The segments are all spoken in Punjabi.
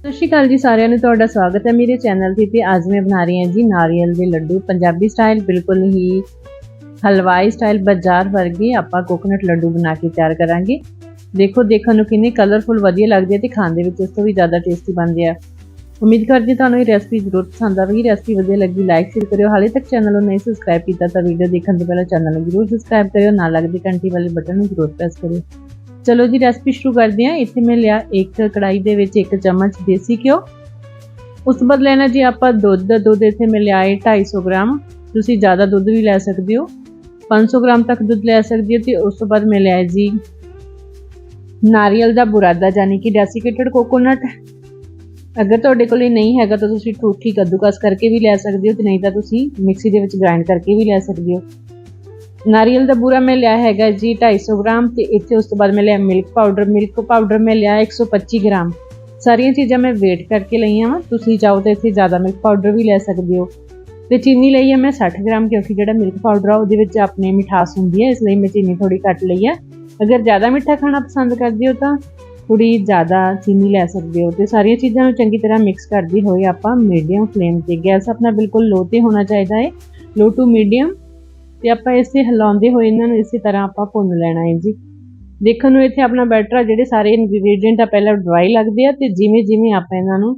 ਸਤਿ ਸ਼੍ਰੀ ਅਕਾਲ ਜੀ ਸਾਰਿਆਂ ਨੂੰ, ਤੁਹਾਡਾ ਸਵਾਗਤ ਹੈ ਮੇਰੇ ਚੈਨਲ ਤੇ ਤੇ ਅੱਜ ਮੈਂ ਬਣਾ ਰਹੀ ਹਾਂ ਜੀ ਨਾਰੀਅਲ ਦੇ ਲੱਡੂ, ਪੰਜਾਬੀ ਸਟਾਈਲ ਬਿਲਕੁਲ ਹੀ ਹਲਵਾਈ ਸਟਾਈਲ ਬਾਜ਼ਾਰ ਵਰਗੇ ਆਪਾਂ ਕੋਕੋਨਟ ਲੱਡੂ ਬਣਾ ਕੇ ਤਿਆਰ ਕਰਾਂਗੇ। ਦੇਖੋ, ਦੇਖਣ ਨੂੰ ਕਿੰਨੇ ਕਲਰਫੁਲ ਵਧੀਆ ਲੱਗਦੇ ਆ ਤੇ ਖਾਣ ਦੇ ਵਿੱਚ ਇਸ ਤੋਂ ਵੀ ਜ਼ਿਆਦਾ ਟੇਸਟੀ ਬਣਦੇ ਆ। ਉਮੀਦ ਕਰਦੀ ਤੁਹਾਨੂੰ ਇਹ ਰੈਸਪੀ ਜ਼ਰੂਰ ਪਸੰਦ ਆਵੇਗੀ ਰੈਸਪੀ ਵਧੀਆ ਲੱਗੀ ਲਾਈਕ ਸ਼ੇਅਰ ਕਰਿਓ। ਹਾਲੇ ਤੱਕ ਚੈਨਲ ਨੂੰ ਨਹੀਂ ਸਬਸਕ੍ਰਾਈਬ ਕੀਤਾ ਤਾਂ ਵੀਡੀਓ ਦੇਖਣ ਤੋਂ ਪਹਿਲਾਂ ਚੈਨਲ ਨੂੰ ਜ਼ਰੂਰ ਸਬਸਕ੍ਰਾਈਬ ਕਰਿਓ, ਨਾਲ ਲੱਗਦੀ ਘੰਟੀ ਵਾਲੇ ਬਟਨ ਨੂੰ ਜ਼ਰੂਰ ਪ੍ਰੈਸ ਕਰਿਓ। ਚਲੋ ਜੀ ਰੈਸਪੀ ਸ਼ੁਰੂ ਕਰਦੇ ਹਾਂ। ਇੱਥੇ ਮੈਂ ਲਿਆ ਇੱਕ ਕੜਾਈ ਦੇ ਵਿੱਚ ਇੱਕ ਚਮਚ ਦੇਸੀ ਘਿਓ। ਉਸ ਤੋਂ ਬਾਅਦ ਲੈਣਾ ਜੀ ਆਪਾਂ ਦੁੱਧ। ਦੁੱਧ ਇੱਥੇ ਮੈਂ ਲਿਆ ਹੈ 250 ਗ੍ਰਾਮ। ਤੁਸੀਂ ਜ਼ਿਆਦਾ ਦੁੱਧ ਵੀ ਲੈ ਸਕਦੇ ਹੋ। 500 ਗ੍ਰਾਮ ਤੱਕ ਦੁੱਧ ਲੈ ਸਕਦੇ ਹੋ ਤੇ ਉਸ ਤੋਂ ਬਾਅਦ ਮੈਂ ਲਿਆ ਜੀ ਨਾਰੀਅਲ ਦਾ ਬੁਰਾਦਾ, ਯਾਨੀ ਕਿ ਡੈਸੀਕੇਟਡ ਕੋਕੋਨਟ ਅਗਰ ਤੁਹਾਡੇ ਕੋਲ ਇਹ ਨਹੀਂ ਹੈਗਾ ਤਾਂ ਤੁਸੀਂ ਠੂਠੀ ਕੱਦੂਕਸ ਕਰਕੇ ਵੀ ਲੈ ਸਕਦੇ ਹੋ ਤੇ ਨਹੀਂ ਤਾਂ ਤੁਸੀਂ ਮਿਕਸੀ ਦੇ ਵਿੱਚ ਗ੍ਰਾਈਂਡ ਕਰਕੇ ਵੀ ਲੈ ਸਕਦੇ ਹੋ। ਨਾਰੀਅਲ ਦਾ ਬੂਰਾ ਮੈਂ ਲਿਆ ਹੈਗਾ ਜੀ 250 ਗ੍ਰਾਮ ਤੇ ਇੱਥੇ ਉਸ ਤੋਂ ਬਾਅਦ ਮੈਂ ਲਿਆ ਮਿਲਕ ਪਾਊਡਰ ਮਿਲਕ ਪਾਊਡਰ ਮੈਂ ਲਿਆ 125 ਗ੍ਰਾਮ। ਸਾਰੀਆਂ ਚੀਜ਼ਾਂ ਮੈਂ ਵੇਟ ਕਰਕੇ ਲਈਆਂ ਵਾ। ਤੁਸੀਂ ਚਾਹੋ ਤਾਂ ਇੱਥੇ ਜ਼ਿਆਦਾ ਮਿਲਕ ਪਾਊਡਰ ਵੀ ਲੈ ਸਕਦੇ ਹੋ। ਤੇ ਚੀਨੀ ਲਈ ਹੈ ਮੈਂ 60 ਗ੍ਰਾਮ ਕਿਉਂਕਿ ਜਿਹੜਾ ਮਿਲਕ ਪਾਊਡਰ ਆ ਉਹਦੇ ਵਿੱਚ ਆਪਣੇ ਮਿਠਾਸ ਹੁੰਦੀ ਹੈ, ਇਸ ਲਈ ਮੈਂ ਚੀਨੀ ਥੋੜੀ ਘੱਟ ਲਈ ਹੈ। ਅਗਰ ਜ਼ਿਆਦਾ ਮਿੱਠਾ ਖਾਣਾ ਪਸੰਦ ਕਰਦੇ ਹੋ ਤਾਂ ਥੋੜੀ ਜ਼ਿਆਦਾ ਚੀਨੀ ਲੈ ਸਕਦੇ ਹੋ ਤੇ ਸਾਰੀਆਂ ਚੀਜ਼ਾਂ ਨੂੰ ਚੰਗੀ ਤਰ੍ਹਾਂ ਮਿਕਸ ਕਰਦੀ ਹੋਏ ਆਪਾਂ ਮੀਡੀਅਮ ਫਲੇਮ ਤੇ। ਗੈਸ ਆਪਣਾ ਬਿਲਕੁਲ ਲੋ ਤੇ ਹੋਣਾ ਚਾਹੀਦਾ ਹੈ। ਲੋ ਟੂ ਮੀਡੀਅਮ ਤੇ ਆਪਾਂ ਇਸੇ ਹਿਲਾਉਂਦੇ ਹੋਏ ਇਹਨਾਂ ਨੂੰ ਇਸੇ ਤਰ੍ਹਾਂ ਆਪਾਂ ਭੁੰਨ ਲੈਣਾ ਹੈ ਜੀ। ਦੇਖਣ ਨੂੰ ਇੱਥੇ ਆਪਣਾ ਬੈਟਰ ਆ, ਜਿਹੜੇ ਸਾਰੇ ਇਨਗਰੀਡੀਅੰਟ ਆ, ਪਹਿਲਾਂ ਡਰਾਈ ਲੱਗਦੇ ਆ ਤੇ ਜਿਵੇਂ ਜਿਵੇਂ ਆਪਾਂ ਇਹਨਾਂ ਨੂੰ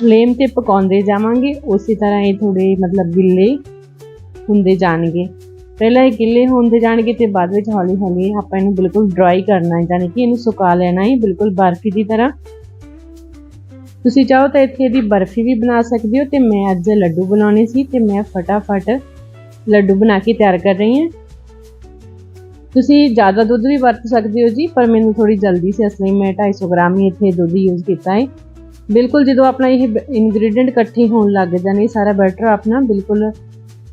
ਫਲੇਮ ਤੇ ਪਕਾਉਂਦੇ ਜਾਵਾਂਗੇ, ਉਸੇ ਤਰ੍ਹਾਂ ਇਹ ਥੋੜੇ ਮਤਲਬ ਗਿੱਲੇ ਹੁੰਦੇ ਜਾਣਗੇ। ਪਹਿਲਾਂ ਇਹ ਗਿੱਲੇ ਹੁੰਦੇ ਜਾਣਗੇ ਤੇ ਬਾਅਦ ਵਿੱਚ ਹੌਲੀ ਹੌਲੀ ਆਪਾਂ ਇਹਨੂੰ ਬਿਲਕੁਲ ਡਰਾਈ ਕਰਨਾ ਹੈ ਯਾਨੀ ਕਿ ਇਹਨੂੰ ਸੁਕਾ ਲੈਣਾ ਹੈ, ਬਿਲਕੁਲ ਬਰਫੀ ਦੀ ਤਰ੍ਹਾਂ। ਤੁਸੀਂ ਚਾਹੋ ਤਾਂ ਇੱਥੇ ਇਹਦੀ ਬਰਫੀ ਵੀ ਬਣਾ ਸਕਦੇ ਹੋ ਤੇ ਮੈਂ ਅੱਜ ਲੱਡੂ ਬਣਾਉਣੇ ਸੀ ਤੇ ਮੈਂ ਫਟਾਫਟ ਲੱਡੂ ਬਣਾ ਕੇ ਤਿਆਰ ਕਰ ਰਹੀ ਹਾਂ। ਤੁਸੀਂ ਜ਼ਿਆਦਾ ਦੁੱਧ ਵੀ ਵਰਤ ਸਕਦੇ ਹੋ ਜੀ, ਪਰ ਮੈਨੂੰ ਥੋੜੀ ਜਲਦੀ ਸੀ, ਇਸ ਲਈ ਮੈਂ 250 ਗ੍ਰਾਮ ਹੀ ਇੱਥੇ ਦੁੱਧ ਯੂਜ਼ ਕੀਤਾ ਹੈ। ਬਿਲਕੁਲ ਜਦੋਂ ਆਪਣਾ ਇਹ ਇਨਗਰੀਡੀਅੰਟ ਇਕੱਠੇ ਹੋਣ ਲੱਗ ਜਾਣੇ ਸਾਰਾ ਬੈਟਰ ਆਪਣਾ ਬਿਲਕੁਲ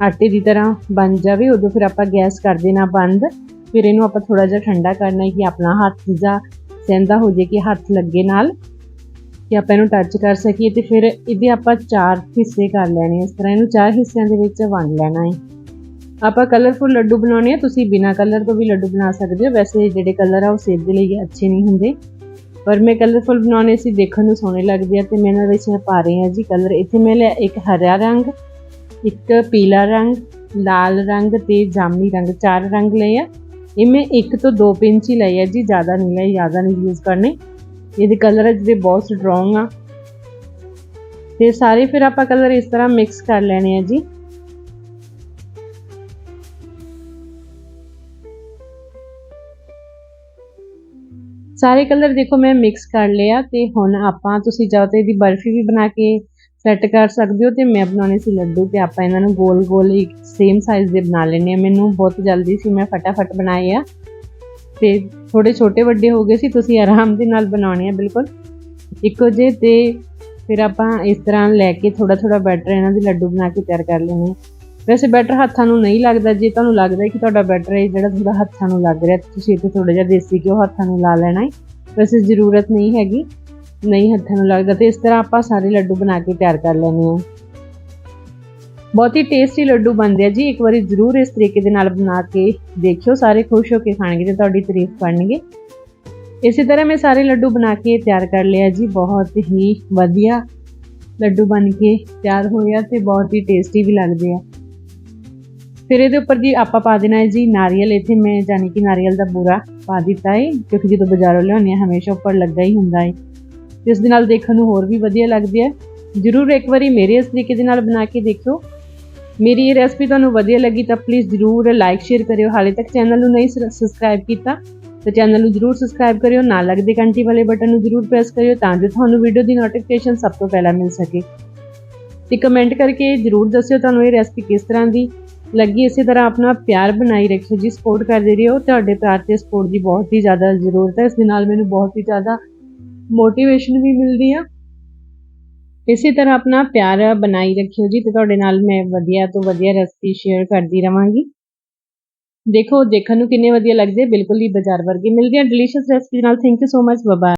ਆਟੇ ਦੀ ਤਰ੍ਹਾਂ ਬਣ ਜਾਵੇ, ਉਦੋਂ ਫਿਰ ਆਪਾਂ ਗੈਸ ਕਰ ਦੇਣਾ ਬੰਦ। ਫਿਰ ਇਹਨੂੰ ਆਪਾਂ ਥੋੜਾ ਜਿਹਾ ਠੰਡਾ ਕਰਨਾ ਹੈ ਕਿ ਆਪਣਾ ਹੱਥ ਜਾ ਸਹਿੰਦਾ ਹੋ ਜੇ ਕਿ ਹੱਥ ਲੱਗੇ ਨਾਲ, ਕਿ ਆਪਾਂ ਇਹਨੂੰ ਟੱਚ ਕਰ ਸਕੀਏ ਤੇ ਫਿਰ ਇਹਦੇ ਆਪਾਂ ਚਾਰ ਹਿੱਸੇ ਕਰ ਲੈਣੇ ਇਸ ਤਰ੍ਹਾਂ ਇਹਨੂੰ ਚਾਰ ਹਿੱਸਿਆਂ ਦੇ ਵਿੱਚ ਵੰਡ ਲੈਣਾ ਹੈ। ਆਪਾਂ ਕਲਰਫੁਲ ਲੱਡੂ ਬਣਾਉਣੇ ਆ, ਤੁਸੀਂ ਬਿਨਾ ਕਲਰ ਤੋਂ ਵੀ ਲੱਡੂ ਬਣਾ ਸਕਦੇ ਹੋ। ਵੈਸੇ ਜਿਹੜੇ ਕਲਰ ਆ, ਉਹ ਸੇਬ ਦੇ ਲਈ ਅੱਛੇ ਨਹੀਂ ਹੁੰਦੇ। ਪਰ ਮੈਂ ਕਲਰਫੁਲ ਬਣਾਉਣੇ ਸੀ, ਦੇਖਣ ਨੂੰ ਸੋਹਣੇ ਲੱਗਦੇ ਆ ਤੇ ਮੈਂ ਇਹਨਾਂ ਵਿੱਚ ਪਾ ਰਹੀ ਹਾਂ ਜੀ ਕਲਰ ਇੱਥੇ ਮੈਂ ਲਿਆ ਇੱਕ ਹਰਾ ਰੰਗ, ਇੱਕ ਪੀਲਾ ਰੰਗ, ਲਾਲ ਰੰਗ ਤੇ ਜਾਮਨੀ ਰੰਗ। ਚਾਰ ਰੰਗ ਲਏ ਆ। ਇਹ ਮੈਂ ਇੱਕ ਤੋਂ ਦੋ ਪਿੰਚ ਹੀ ਲਏ ਆ ਜੀ, ਜ਼ਿਆਦਾ ਨਹੀਂ ਲਏ, ਜ਼ਿਆਦਾ ਨਹੀਂ ਯੂਜ਼ ਕਰਨੇ। ਇਹਦੇ ਕਲਰ ਜਿਹੜੇ ਬਹੁਤ ਸਟਰੋਂਗ ਆ। ਤੇ ਸਾਰੇ ਫਿਰ ਆਪਾਂ ਕਲਰ ਇਸ ਤਰ੍ਹਾਂ ਮਿਕਸ ਕਰ ਲੈਣੇ ਆ ਜੀ। ਸਾਰੇ ਕਲਰ ਦੇਖੋ ਮੈਂ ਮਿਕਸ ਕਰ ਲਿਆ ਤੇ ਹੁਣ ਆਪਾਂ ਤੁਸੀਂ ਚਾਹੋ ਤੇ ਇਹਦੀ ਬਰਫੀ ਵੀ ਬਣਾ ਕੇ ਸੈੱਟ ਕਰ ਸਕਦੇ ਹੋ ਤੇ ਮੈਂ ਬਣਾਉਣੇ ਸੀ ਲੱਡੂ ਤੇ ਆਪਾਂ ਇਹਨਾਂ ਨੂੰ ਗੋਲ ਗੋਲ ਇੱਕ ਸੇਮ ਸਾਈਜ਼ ਦੇ ਬਣਾ ਲੈਣੇ ਆ ਮੈਨੂੰ ਬਹੁਤ ਜਲਦੀ ਸੀ, ਮੈਂ ਫਟਾਫਟ ਬਣਾਏ ਆ। ਤੇ ਥੋੜੇ ਛੋਟੇ ਵੱਡੇ ਹੋ ਗਏ ਸੀ, ਤੁਸੀਂ ਆਰਾਮ ਦੇ ਨਾਲ ਬਣਾਉਣੇ ਆ, ਬਿਲਕੁਲ। ਇੱਕੋ ਜੇ ਤੇ ਫਿਰ ਆਪਾਂ ਇਸ ਤਰ੍ਹਾਂ ਲੈ ਕੇ ਥੋੜਾ ਥੋੜਾ ਬੈਟਰ ਇਹਨਾਂ ਦੇ ਲੱਡੂ ਬਣਾ ਕੇ ਤਿਆਰ ਕਰ ਲੈਣੇ ਵੈਸੇ ਬੈਟਰ ਹੱਥਾਂ ਨੂੰ ਨਹੀਂ ਲੱਗਦਾ, ਜੇ ਤੁਹਾਨੂੰ ਲੱਗਦਾ ਹੈ ਕਿ ਤੁਹਾਡਾ ਬੈਟਰ ਹੈ, ਜਿਹੜਾ ਤੁਹਾਡਾ ਹੱਥਾਂ ਨੂੰ ਲੱਗ ਰਿਹਾ, ਤੁਸੀਂ ਇੱਥੇ ਥੋੜਾ ਜਿਹਾ ਦੇਸੀ ਘਿਓ ਹੱਥਾਂ ਨੂੰ ਲਾ ਲੈਣਾ ਹੈ। ਵੈਸੇ ਜ਼ਰੂਰਤ ਨਹੀਂ ਹੈਗੀ, ਨਹੀਂ ਹੱਥਾਂ ਨੂੰ ਲੱਗਦਾ, ਤੇ ਇਸ ਤਰ੍ਹਾਂ ਆਪਾਂ ਸਾਰੇ ਲੱਡੂ ਬਣਾ ਕੇ ਤਿਆਰ ਕਰ ਲੈਣੇ ਆ ਬਹੁਤ ਹੀ ਟੇਸਟੀ ਲੱਡੂ ਬਣਦੇ ਆ ਜੀ, ਇੱਕ ਵਾਰੀ ਜ਼ਰੂਰ ਇਸ ਤਰੀਕੇ ਦੇ ਨਾਲ ਬਣਾ ਕੇ ਦੇਖਿਓ, ਸਾਰੇ ਖੁਸ਼ ਹੋ ਕੇ ਖਾਣਗੇ ਤੇ ਤੁਹਾਡੀ ਤਾਰੀਫ ਕਰਨਗੇ ਇਸੇ ਤਰ੍ਹਾਂ ਮੈਂ ਸਾਰੇ ਲੱਡੂ ਬਣਾ ਕੇ ਤਿਆਰ ਕਰ ਲਿਆ ਜੀ, ਬਹੁਤ ਹੀ ਵਧੀਆ ਲੱਡੂ ਬਣ ਕੇ ਤਿਆਰ ਹੋਇਆ ਤੇ ਬਹੁਤ ਹੀ ਟੇਸਟੀ ਵੀ ਲੱਗਦੇ ਆ। ਫਿਰ ਇਹਦੇ ਉੱਪਰ ਜੀ ਆਪਾਂ ਪਾ ਦੇਣਾ ਹੈ ਜੀ ਨਾਰੀਅਲ। ਇੱਥੇ ਮੈਂ ਜਾਨੀ ਕਿ ਨਾਰੀਅਲ ਦਾ ਬੂਰਾ ਪਾ ਦਿੱਤਾ ਹੈ, ਕਿਉਂਕਿ ਜਦੋਂ ਬਾਜ਼ਾਰੋਂ ਲਿਆਉਂਦੇ ਆ ਹਮੇਸ਼ਾ ਉੱਪਰ ਲੱਗਾ ਹੀ ਹੁੰਦਾ ਹੈ। ਇਸ ਦੇ ਨਾਲ ਦੇਖਣ ਨੂੰ ਹੋਰ ਵੀ ਵਧੀਆ ਲੱਗਦੀ ਹੈ। ਜ਼ਰੂਰ ਇੱਕ ਵਾਰੀ ਮੇਰੇ ਇਸ ਤਰੀਕੇ ਦੇ ਨਾਲ ਬਣਾ ਕੇ ਦੇਖਿਓ। ਮੇਰੀ ਇਹ ਰੈਸਪੀ ਤੁਹਾਨੂੰ ਵਧੀਆ ਲੱਗੀ ਤਾਂ ਪਲੀਜ਼ ਜ਼ਰੂਰ ਲਾਈਕ ਸ਼ੇਅਰ ਕਰਿਓ। ਹਾਲੇ ਤੱਕ ਚੈਨਲ ਨੂੰ ਨਹੀਂ ਸਬਸਕ੍ਰਾਈਬ ਕੀਤਾ, ਤਾਂ ਚੈਨਲ ਨੂੰ ਜ਼ਰੂਰ ਸਬਸਕ੍ਰਾਈਬ ਕਰਿਓ। ਨਾਲ ਲੱਗਦੇ ਘੰਟੀ ਵਾਲੇ ਬਟਨ ਨੂੰ ਜ਼ਰੂਰ ਪ੍ਰੈਸ ਕਰਿਓ ਤਾਂ ਜੋ ਤੁਹਾਨੂੰ ਵੀਡੀਓ ਦੀ ਨੋਟੀਫਿਕੇਸ਼ਨ ਸਭ ਤੋਂ ਪਹਿਲਾਂ ਮਿਲ ਸਕੇ। ਤੇ ਕਮੈਂਟ ਕਰਕੇ ਜ਼ਰੂਰ ਦੱਸਿਓ ਤੁਹਾਨੂੰ ਇਹ ਰੈਸਪੀ ਕਿਸ ਤਰ੍ਹਾਂ ਦੀ ਲੱਗੀ ਇਸੇ ਤਰ੍ਹਾਂ ਆਪਣਾ ਪਿਆਰ ਬਣਾਈ ਰੱਖਿਓ ਜੀ ਸਪੋਰਟ ਕਰਦੇ ਰਹੋ। ਤੁਹਾਡੇ ਪਿਆਰ ਤੇ ਸਪੋਰਟ ਦੀ ਬਹੁਤ ਹੀ ਜ਼ਿਆਦਾ ਜ਼ਰੂਰਤ ਹੈ। ਇਸ ਦੇ ਨਾਲ ਮੈਨੂੰ ਬਹੁਤ ਹੀ ਜ਼ਿਆਦਾ ਮੋਟੀਵੇਸ਼ਨ ਵੀ ਮਿਲਦੀ ਆ। ਇਸੇ ਤਰ੍ਹਾਂ ਆਪਣਾ ਪਿਆਰ ਬਣਾਈ ਰੱਖਿਓ ਜੀ ਤੇ ਤੁਹਾਡੇ ਨਾਲ ਮੈਂ ਵਧੀਆ ਤੋਂ ਵਧੀਆ ਰੈਸਪੀ ਸ਼ੇਅਰ ਕਰਦੀ ਰਵਾਂਗੀ। ਦੇਖੋ, ਦੇਖਣ ਨੂੰ ਕਿੰਨੇ ਵਧੀਆ ਲੱਗਦੇ ਬਿਲਕੁਲ ਹੀ ਬਾਜ਼ਾਰ ਵਰਗੇ ਮਿਲਦੇ ਆ। ਡਿਲੀਸ਼ੀਅਸ ਰੈਸਪੀ ਨਾਲ। Thank you so much Baba